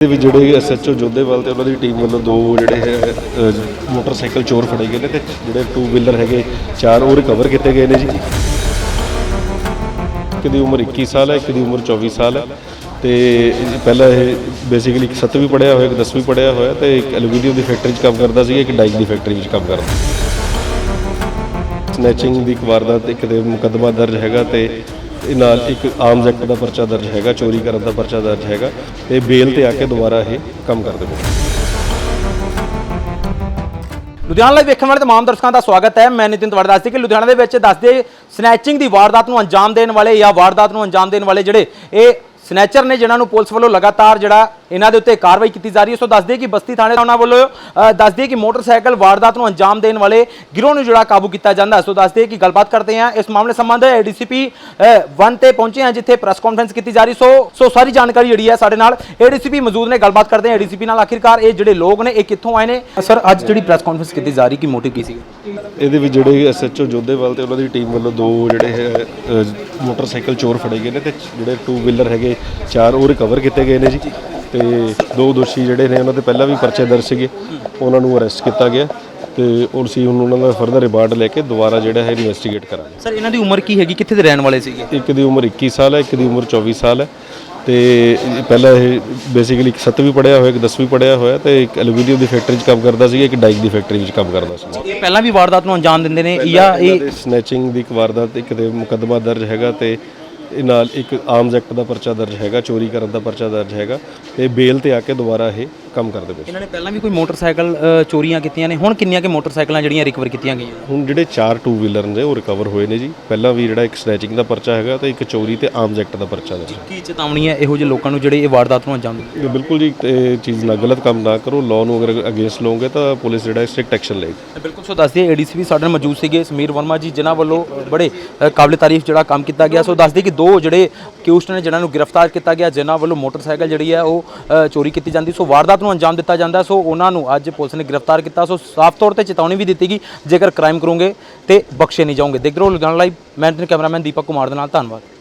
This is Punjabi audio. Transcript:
ਦੇ ਵਿੱਚ ਜਿਹੜੇ ਐਸਐਚਓ ਜੋਧੇਵਾਲ ਤੇ ਉਹਨਾਂ ਦੀ ਟੀਮ ਵੱਲੋਂ ਦੋ ਜਿਹੜੇ ਹੈ ਅ, ਮੋਟਰਸਾਈਕਲ ਚੋਰ ਫੜੇ ਗਏ ਨੇ ਤੇ ਜਿਹੜੇ ਟੂ ਵੀਲਰ ਹੈਗੇ ਚਾਰ ਉਹ ਰਿਕਵਰ ਕੀਤੇ ਗਏ ਨੇ ਜੀ। ਇੱਕ ਦੀ ਉਮਰ 21 ਸਾਲ ਹੈ ਇੱਕ ਦੀ ਉਮਰ 24 ਸਾਲ ਹੈ ਤੇ ਇਹ ਪਹਿਲਾਂ ਇਹ ਬੇਸਿਕਲੀ ਇੱਕ 7ਵੀਂ ਪੜਿਆ ਹੋਇਆ ਇੱਕ 10ਵੀਂ ਪੜਿਆ ਹੋਇਆ ਤੇ ਇੱਕ ਐਲੂਮੀਨੀਅਮ ਦੀ ਫੈਕਟਰੀ 'ਚ ਕੰਮ ਕਰਦਾ ਸੀ ਇੱਕ ਡਾਈਕ ਦੀ ਫੈਕਟਰੀ ਵਿੱਚ ਕੰਮ ਕਰਦਾ। ਸਨੈਚਿੰਗ ਦੀ ਇੱਕ ਵਾਰਦਾਤ ਇੱਕ ਦੇ ਮੁਕੱਦਮਾ ਦਰਜ ਹੈਗਾ ਤੇ ਇਹ ਨਾਲ ਇੱਕ ਆਰਮਸ ਐਕਟ ਦਾ ਪਰਚਾ ਦਰਜ ਹੈਗਾ, ਚੋਰੀ ਕਰਨ ਦਾ ਪਰਚਾ ਦਰਜ ਹੈਗਾ, ਤੇ ਬੇਲ ਤੇ ਆ ਕੇ ਦੁਬਾਰਾ ਇਹ ਕੰਮ ਕਰ ਪਏ ਲੁਧਿਆਣਾ ਲਾਈਵ ਵੇਖਣ ਵਾਲੇ ਤਮਾਮ ਦਰਸ਼ਕਾਂ ਦਾ ਸਵਾਗਤ ਹੈ। ਮੈਂ ਨਿਤਿਨ ਤਵੜ ਦੱਸਦੀ ਕਿ ਲੁਧਿਆਣਾ ਦੇ ਵਿੱਚ ਦੱਸਦੇ ਸਨੈਚਿੰਗ ਦੀ ਵਾਰਦਾਤ ਨੂੰ ਅੰਜਾਮ ਦੇਣ ਵਾਲੇ ਜਾਂ ਵਾਰਦਾਤ ਨੂੰ ਅੰਜਾਮ ਦੇਣ ਵਾਲੇ ਜਿਹੜੇ ਇਹ ਸਨੈਚਰ ਨੇ ਜਿਨ੍ਹਾਂ ਨੂੰ ਪੁਲਿਸ ਵੱਲੋਂ ਲਗਾਤਾਰ ਜਿਹੜਾ ਇਹਨਾਂ ਦੇ ਉੱਤੇ ਕਾਰਵਾਈ ਕੀਤੀ ਜਾ ਰਹੀ ਹੈ ਸੋ ਦੱਸਦੇ ਕਿ ਬਸਤੀ ਥਾਣੇ ਉਹਨਾਂ ਵੱਲੋਂ ਅ, ਦੱਸਦੇ ਕਿ ਮੋਟਰਸਾਈਕਲ ਵਾਰਦਾਤ ਨੂੰ ਅੰਜਾਮ ਦੇਣ ਵਾਲੇ ਗਿਰੋਹ ਨੂੰ ਜਿਹੜਾ ਕਾਬੂ ਕੀਤਾ ਜਾਂਦਾ ਹੈ। ਸੋ ਦੱਸਦੇ ਕਿ ਗੱਲਬਾਤ ਕਰਦੇ ਹਾਂ ਇਸ ਮਾਮਲੇ ਸੰਬੰਧ ਏਡੀਸੀਪੀ 1 ਤੇ ਪਹੁੰਚੇ ਹਾਂ ਜਿੱਥੇ ਪ੍ਰੈਸ ਕਾਨਫਰੰਸ ਕੀਤੀ ਜਾ ਰਹੀ। ਸੋ ਸੋ ਸਾਰੀ ਜਾਣਕਾਰੀ ਜਿਹੜੀ ਹੈ ਸਾਡੇ ਨਾਲ ਏਡੀਸੀਪੀ ਮੌਜੂਦ ਨੇ ਗੱਲਬਾਤ ਕਰਦੇ ਹਾਂ ਏਡੀਸੀਪੀ ਨਾਲ। ਆਖਿਰਕਾਰ ਇਹ ਜਿਹੜੇ ਲੋਕ ਨੇ ਇਹ ਕਿੱਥੋਂ ਆਏ ਨੇ? ਸਰ ਅੱਜ ਜਿਹੜੀ ਪ੍ਰੈਸ ਕਾਨਫਰੰਸ ਕੀਤੀ ਜਾ ਰਹੀ ਕਿ ਮੋਟਿਵ ਕੀ ਸੀ ਇਹਦੇ ਵਿੱਚ ਜਿਹੜੇ ਐਸਐਚਓ ਜੋਧੇਵਾਲ ਤੇ ਉਹਨਾਂ ਦੀ ਟੀਮ ਵੱਲੋਂ ਦੋ ਜਿਹੜੇ ਹੈ ਮੋਟਰਸਾਈਕਲ ਚੋਰ ਫੜੇ ਗਏ ਨੇ ਤੇ ਜਿਹੜੇ ਟੂ ਵੀਲਰ ਹੈਗੇ ਚਾਰ ਉਹ ਰਿਕਵਰ ਕੀਤੇ ਗਏ ਨੇ ਜੀ। ਤੇ ਦੋ ਦੋਸ਼ੀ ਜਿਹੜੇ ਨੇ ਉਹਨਾਂ ਦੇ ਪਹਿਲਾਂ ਵੀ ਪਰਚੇ ਦਰਜ ਸੀਗੇ। ਉਹਨਾਂ ਨੂੰ ਅਰੈਸਟ ਕੀਤਾ ਗਿਆ ਤੇ ਉਹ ਸੀ ਹੁਣ ਉਹਨਾਂ ਦਾ ਫਰਦਰ ਰਿਮਾਂਡ ਲੈ ਕੇ ਦੁਬਾਰਾ ਜਿਹੜਾ ਹੈ ਇਨਵੈਸਟੀਗੇਟ ਕਰਾਂਗੇ। ਸਰ ਇਹਨਾਂ ਦੀ ਉਮਰ ਕੀ ਹੈਗੀ? ਕਿੱਥੇ ਦੇ ਰਹਿਣ ਵਾਲੇ ਸੀਗੇ? ਇੱਕ ਦੀ ਉਮਰ 21 ਸਾਲ ਹੈ ਇੱਕ ਦੀ ਉਮਰ 24 ਸਾਲ ਹੈ। ਤੇ ਪਹਿਲਾਂ ਇਹ ਬੇਸਿਕਲੀ ਇੱਕ 7ਵੀਂ ਪੜਿਆ ਹੋਇਆ ਇੱਕ 10ਵੀਂ ਪੜਿਆ ਹੋਇਆ ਤੇ ਇੱਕ ਐਲੂਮੀਨੀਅਮ ਦੀ ਫੈਕਟਰੀ 'ਚ ਕੰਮ ਕਰਦਾ ਸੀ ਇੱਕ ਡਾਈਕ ਦੀ ਫੈਕਟਰੀ ਵਿੱਚ ਕੰਮ ਕਰਦਾ ਸੀ ਇਹ ਪਹਿਲਾਂ ਵੀ ਵਾਰਦਾਤ ਨੂੰ ਅੰਜਾਮ ਦਿੰਦੇ ਨੇ ਜਾਂ ਇਹ ਸਨੈਚਿੰਗ ਦੀ ਇੱਕ ਵਾਰਦਾਤ ਇੱਕ ਦੇ ਮੁਕੱਦਮਾ ਦਰਜ ਹੈਗਾ ਤੇ ਇਹ ਨਾਲ ਇੱਕ ਆਰਮਜ਼ ਐਕਟ ਦਾ ਪਰਚਾ ਦਰਜ ਹੈਗਾ, ਚੋਰੀ ਕਰਨ ਦਾ ਪਰਚਾ ਦਰਜ ਹੈਗਾ। ਤੇ ਬੇਲ ਤੇ ਆ ਕੇ ਦੁਬਾਰਾ ਇਹ ਕੰਮ ਕਰਦੇ ਪਏ ਸੀ। ਇਹਨਾਂ ਨੇ ਪਹਿਲਾਂ ਵੀ ਕੋਈ ਮੋਟਰਸਾਈਕਲ ਅ, ਚੋਰੀਆਂ ਕੀਤੀਆਂ ਨੇ? ਹੁਣ ਕਿੰਨੀਆਂ ਕਿ ਮੋਟਰਸਾਈਕਲਾਂ ਜਿਹੜੀਆਂ ਰਿਕਵਰ ਕੀਤੀਆਂ ਗਈਆਂ? ਹੁਣ ਜਿਹੜੇ ਚਾਰ ਟੂ ਵੀਲਰ ਨੇ ਉਹ ਰਿਕਵਰ ਹੋਏ ਨੇ ਜੀ। ਪਹਿਲਾਂ ਵੀ ਜਿਹੜਾ ਇੱਕ ਸਨੈਚਿੰਗ ਦਾ ਪਰਚਾ ਹੈਗਾ ਤੇ ਇੱਕ ਚੋਰੀ ਤੇ ਆਰਮਸ ਐਕਟ ਦਾ ਪਰਚਾ ਦਰਜ ਕੀ ਚੇਤਾਵਨੀ ਹੈ ਇਹੋ ਜਿਹੇ ਲੋਕਾਂ ਨੂੰ ਜਿਹੜੇ ਇਹ ਵਾਰਦਾਤ ਨੂੰ ਅੰਜਾਮ ਦਿੰਦੇ? ਇਹ ਬਿਲਕੁਲ ਜੀ ਇਹ ਚੀਜ਼ ਨਾ ਗਲਤ ਕੰਮ ਨਾ ਕਰੋ। ਲਾਅ ਨੂੰ ਅਗਰ ਅਗੇਂਸਟ ਲਓਗੇ ਤਾਂ ਪੁਲਿਸ ਜਿਹੜਾ ਸਟ੍ਰਿਕਟ ਐਕਸ਼ਨ ਲਏਗੀ। ਬਿਲਕੁਲ ਸੋ ਦੱਸਦੇ ਏਡੀਸੀ ਵੀ ਸਾਡੇ ਨਾਲ ਮੌਜੂਦ ਸੀਗੇ। ਸਮੀਰ ਵਰਮਾ ਜੀ ਜਿਨ੍ਹਾਂ ਵੱਲੋਂ ਬੜੇ ਅ, ਕਾਬਲੇ ਤਾਰੀਫ ਜਿਹੜਾ ਕੰਮ ਕੀਤਾ ਗਿਆ। ਸੋ ਦੱਸਦੇ ਕਿ ਦੋ ਜਿਹੜੇ ਕਿਊਸਟ ਨੇ ਜਿਨ੍ਹਾਂ ਨੂੰ ਗ੍ਰਿਫਤਾਰ ਕੀਤਾ ਗਿਆ ਜਿਨ੍ਹਾਂ ਵੱਲੋਂ ਮੋਟਰਸਾਈਕਲ ਜਿਹੜੀ ਹੈ ਉਹ ਅ, ਚੋਰੀ ਕੀਤੀ ਜਾਂਦੀ। ਸੋ ਵਾਰਦਾਤ ਨੂੰ ਅੰਜਾਮ ਦਿੱਤਾ ਜਾਂਦਾ ਸੋ ਉਹਨਾਂ ਨੂੰ ਅੱਜ ਪੁਲਿਸ ਨੇ ਗ੍ਰਿਫਤਾਰ ਕੀਤਾ। ਸੋ ਸਾਫ਼ ਤੌਰ ਤੇ ਚੇਤਾਵਨੀ ਵੀ ਦਿੱਤੀ ਗਈ, ਜੇਕਰ ਕ੍ਰਾਈਮ ਕਰੋਗੇ ਤੇ ਬਖਸ਼ੇ ਨਹੀਂ ਜਾਓਗੇ। ਦੇਖ ਰਹੇ ਹੋ ਲੁਧਿਆਣਾ ਮੈਂ ਕੈਮਰਾਮੈਨ ਦੀਪਕ ਕੁਮਾਰ ਦੇ ਨਾਲ, ਧੰਨਵਾਦ।